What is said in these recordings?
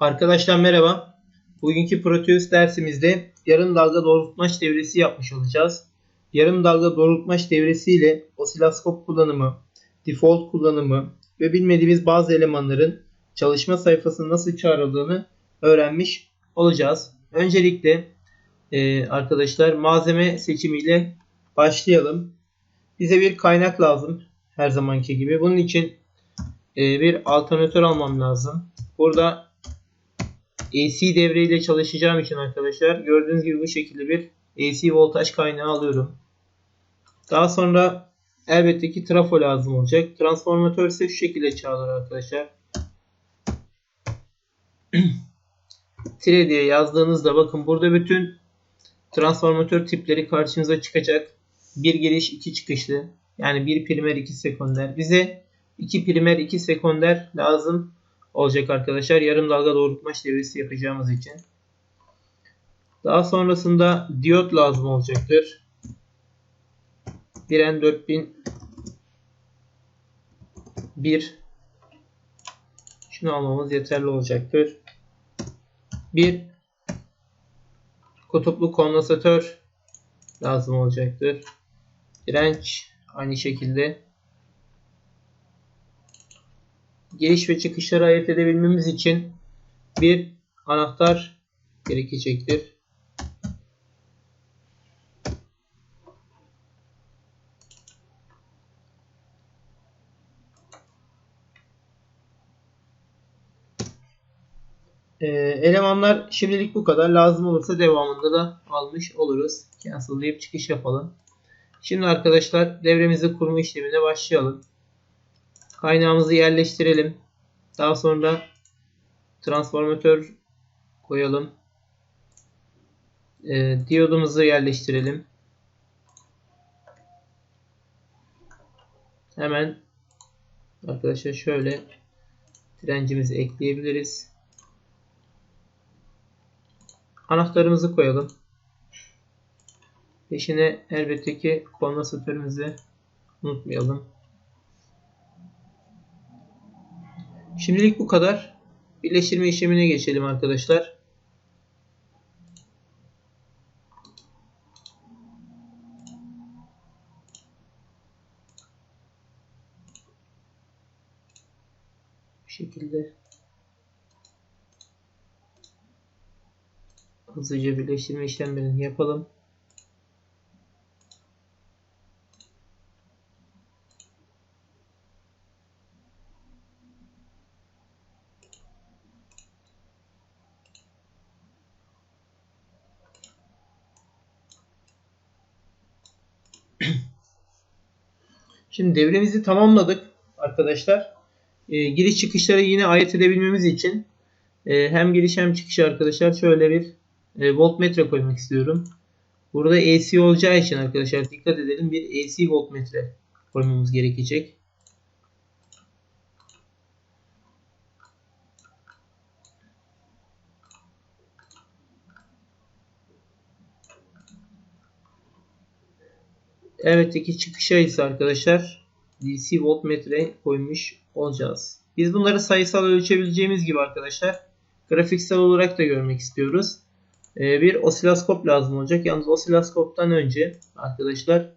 Arkadaşlar merhaba. Bugünkü Proteus dersimizde yarım dalga doğrultmaç devresi yapmış olacağız. Yarım dalga doğrultmaç devresi ile osiloskop kullanımı, default kullanımı ve bilmediğimiz bazı elemanların çalışma sayfasının nasıl çağrıldığını öğrenmiş olacağız. Öncelikle e, arkadaşlar malzeme seçimiyle başlayalım. Bize bir kaynak lazım her zamanki gibi. Bunun için e, bir alternatör almam lazım. Burada AC devreyle çalışacağım için arkadaşlar gördüğünüz gibi bu şekilde bir AC voltaj kaynağı alıyorum. Daha sonra elbette ki trafo lazım olacak. Transformatör ise şu şekilde çağırır arkadaşlar. Tire diye yazdığınızda bakın burada bütün transformatör tipleri karşınıza çıkacak. Bir giriş iki çıkışlı. Yani bir primer iki sekonder. Bize iki primer iki sekonder lazım olacak arkadaşlar. Yarım dalga doğrultmaç devresi yapacağımız için. Daha sonrasında diyot lazım olacaktır. Biren 4000 1 şunu almamız yeterli olacaktır. Bir kutuplu kondansatör lazım olacaktır. Direnç aynı şekilde giriş ve çıkışları ayırt edebilmemiz için bir anahtar gerekecektir. Ee, elemanlar şimdilik bu kadar. Lazım olursa devamında da almış oluruz. Cancel deyip çıkış yapalım. Şimdi arkadaşlar devremizi kurma işlemine başlayalım. Kaynağımızı yerleştirelim. Daha sonra transformatör koyalım. E, diyodumuzu yerleştirelim. Hemen arkadaşlar şöyle direncimizi ekleyebiliriz. Anahtarımızı koyalım. Peşine elbette ki kondansatörümüzü unutmayalım. Şimdilik bu kadar. Birleştirme işlemine geçelim arkadaşlar. Bu şekilde hızlıca birleştirme işlemlerini yapalım. Şimdi devremizi tamamladık arkadaşlar. E, giriş çıkışları yine ayırt edebilmemiz için e, hem giriş hem çıkış arkadaşlar şöyle bir e, voltmetre koymak istiyorum. Burada AC olacağı için arkadaşlar dikkat edelim bir AC voltmetre koymamız gerekecek. Evet iki çıkışa ise arkadaşlar DC voltmetre koymuş olacağız. Biz bunları sayısal ölçebileceğimiz gibi arkadaşlar grafiksel olarak da görmek istiyoruz. Ee, bir osiloskop lazım olacak. Yalnız osiloskoptan önce arkadaşlar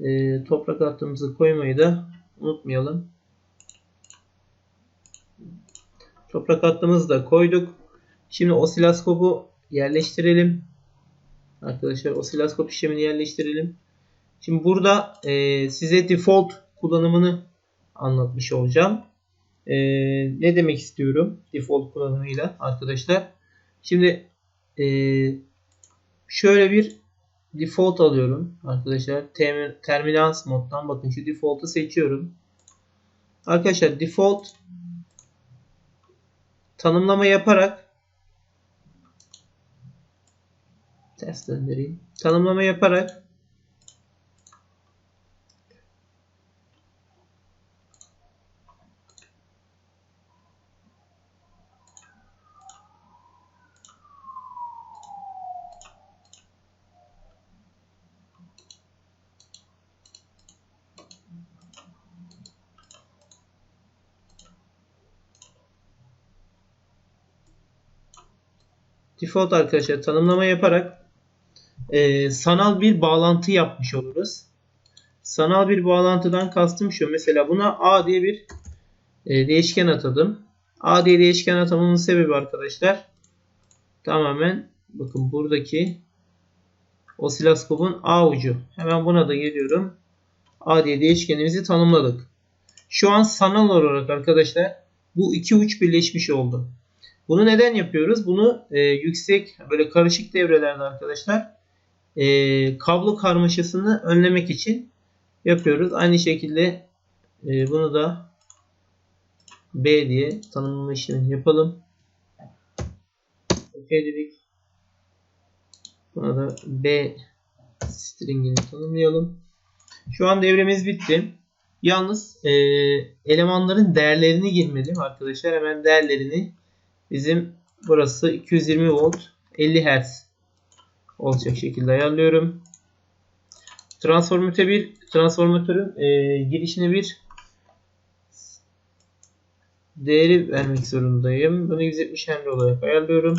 e, toprak hattımızı koymayı da unutmayalım. Toprak hattımızı da koyduk. Şimdi osiloskopu yerleştirelim. Arkadaşlar osiloskop işlemini yerleştirelim. Şimdi burada e, size default kullanımını anlatmış olacağım. E, ne demek istiyorum default kullanımıyla arkadaşlar. Şimdi e, şöyle bir default alıyorum arkadaşlar. Term terminans moddan bakın şu default'u seçiyorum. Arkadaşlar default tanımlama yaparak ters döndüreyim. Tanımlama yaparak default arkadaşlar tanımlama yaparak e, sanal bir bağlantı yapmış oluruz. Sanal bir bağlantıdan kastım şu. Mesela buna A diye bir e, değişken atadım. A diye değişken atamamın sebebi arkadaşlar tamamen bakın buradaki osiloskopun A ucu. Hemen buna da geliyorum. A diye değişkenimizi tanımladık. Şu an sanal olarak arkadaşlar bu iki uç birleşmiş oldu. Bunu neden yapıyoruz? Bunu e, yüksek böyle karışık devrelerde arkadaşlar e, kablo karmaşasını önlemek için yapıyoruz. Aynı şekilde e, bunu da B diye tanımlama işlemini yapalım. OK dedik. Buna da B stringini tanımlayalım. Şu an devremiz bitti. Yalnız e, elemanların değerlerini girmedim arkadaşlar. Hemen değerlerini bizim burası 220 volt 50 Hz olacak şekilde ayarlıyorum. Transformatör bir transformatörün e, girişine bir değeri vermek zorundayım. Bunu 170 Henry olarak ayarlıyorum.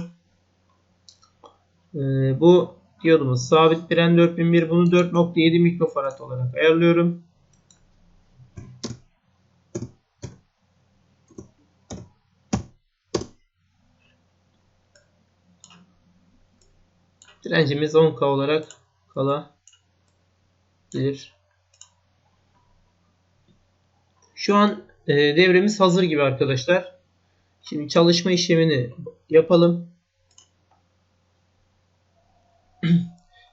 E, bu diyodumuz sabit diren 4001 bunu 4.7 mikrofarad olarak ayarlıyorum. Direncimiz 10K olarak kalabilir. Şu an e, devremiz hazır gibi arkadaşlar. Şimdi çalışma işlemini yapalım.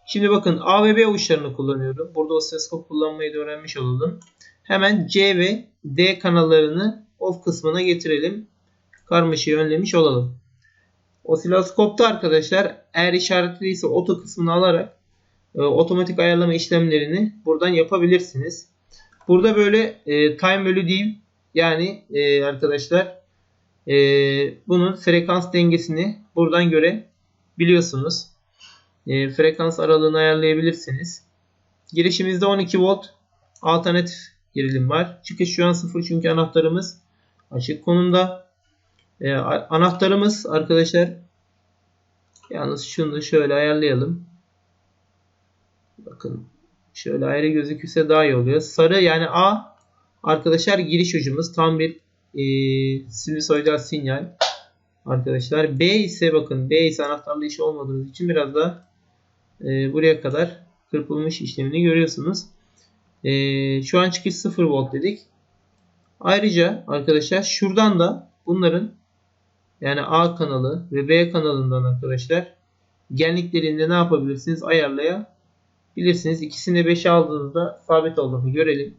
Şimdi bakın A ve B uçlarını kullanıyorum. Burada osiloskop kullanmayı da öğrenmiş olalım. Hemen C ve D kanallarını off kısmına getirelim. Karmaşayı önlemiş olalım. Osiloskopta arkadaşlar eğer işaretliyse oto kısmını alarak e, otomatik ayarlama işlemlerini buradan yapabilirsiniz. Burada böyle e, time value diyeyim. Yani e, arkadaşlar e, bunun frekans dengesini buradan görebiliyorsunuz. E, frekans aralığını ayarlayabilirsiniz. Girişimizde 12 volt alternatif gerilim var. Çıkış şu an 0 çünkü anahtarımız açık konumda. E, anahtarımız arkadaşlar yalnız şunu da şöyle ayarlayalım. Bakın şöyle ayrı gözükürse daha iyi oluyor. Sarı yani A arkadaşlar giriş ucumuz tam bir e, sinusoidal sinyal arkadaşlar. B ise bakın B ise anahtarlı iş olmadığınız için biraz da e, buraya kadar kırpılmış işlemini görüyorsunuz. E, şu an çıkış 0 volt dedik. Ayrıca arkadaşlar şuradan da bunların yani A kanalı ve B kanalından arkadaşlar genliklerinde ne yapabilirsiniz? Ayarlayabilirsiniz. İkisini 5'e aldığınızda sabit olduğunu görelim.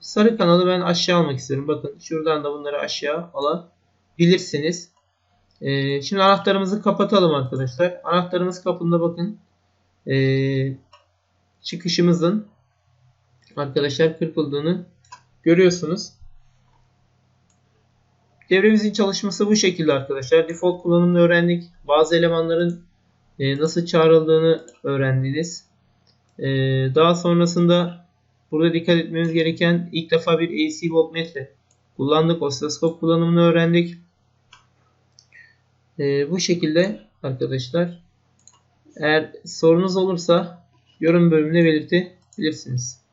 Sarı kanalı ben aşağı almak istiyorum. Bakın şuradan da bunları aşağı alabilirsiniz. Ee, şimdi anahtarımızı kapatalım arkadaşlar. Anahtarımız kapında bakın. Ee, çıkışımızın arkadaşlar kırpıldığını görüyorsunuz. Devremizin çalışması bu şekilde arkadaşlar. Default kullanımını öğrendik. Bazı elemanların e, nasıl çağrıldığını öğrendiniz. E, daha sonrasında burada dikkat etmemiz gereken ilk defa bir AC voltmetre kullandık. Osiloskop kullanımını öğrendik. E, bu şekilde arkadaşlar. Eğer sorunuz olursa yorum bölümüne belirtebilirsiniz.